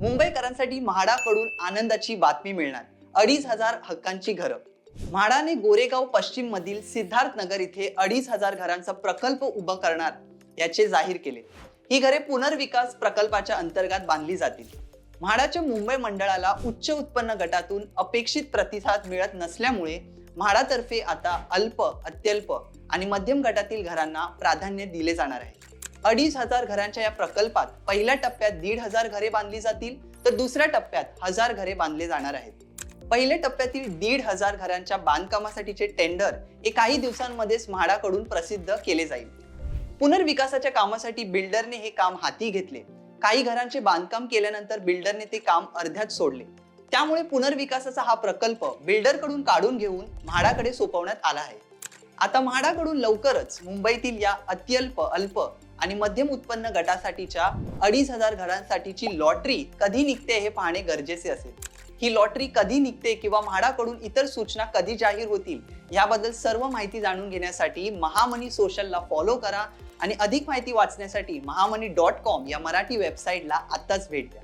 मुंबईकरांसाठी म्हाडाकडून आनंदाची बातमी मिळणार. अडीच हजार हक्कांची घरं. म्हाडाने गोरेगाव पश्चिम मधील सिद्धार्थ नगर इथे अडीच हजार घरांचा प्रकल्प उभा करणार याचे जाहीर केले. ही घरे पुनर्विकास प्रकल्पाच्या अंतर्गत बांधली जातील. म्हाडाच्या मुंबई मंडळाला उच्च उत्पन्न गटातून अपेक्षित प्रतिसाद मिळत नसल्यामुळे म्हाडातर्फे आता अल्प अत्यल्प आणि मध्यम गटातील घरांना प्राधान्य दिले जाणार आहे. अडीच हजार घरांच्या या प्रकल्पात पहिल्या टप्प्यात दीड हजार घरे बांधली जातील तर दुसऱ्या टप्प्यात हजार घरे बांधले जाणार आहेत. पहिल्या टप्प्यातील दीड हजार घरांच्या बांधकामासाठीचे टेंडर हे काही दिवसांमध्येच म्हाडाकडून प्रसिद्ध केले जाईल. पुनर्विकासाच्या कामासाठी बिल्डरने हे काम हाती घेतले. काही घरांचे बांधकाम केल्यानंतर बिल्डरने ते काम अर्ध्यात सोडले. त्यामुळे पुनर्विकासाचा हा प्रकल्प बिल्डरकडून काढून घेऊन म्हाडाकडे सोपवण्यात आला आहे. आता म्हाडाकडून लवकरच मुंबईतील या अत्यल्प अल्प आणि मध्यम उत्पन्न गटासाठीच्या अडीच हजार घरांसाठीची लॉटरी कधी निघते हे पाहणे गरजेचे असेल. ही लॉटरी कधी निघते किंवा म्हाडाकडून इतर सूचना कधी जाहीर होतील याबद्दल सर्व माहिती जाणून घेण्यासाठी महामनी सोशलला फॉलो करा आणि अधिक माहिती वाचण्यासाठी महामनी डॉट कॉम या मराठी वेबसाईटला आत्ताच भेट द्या.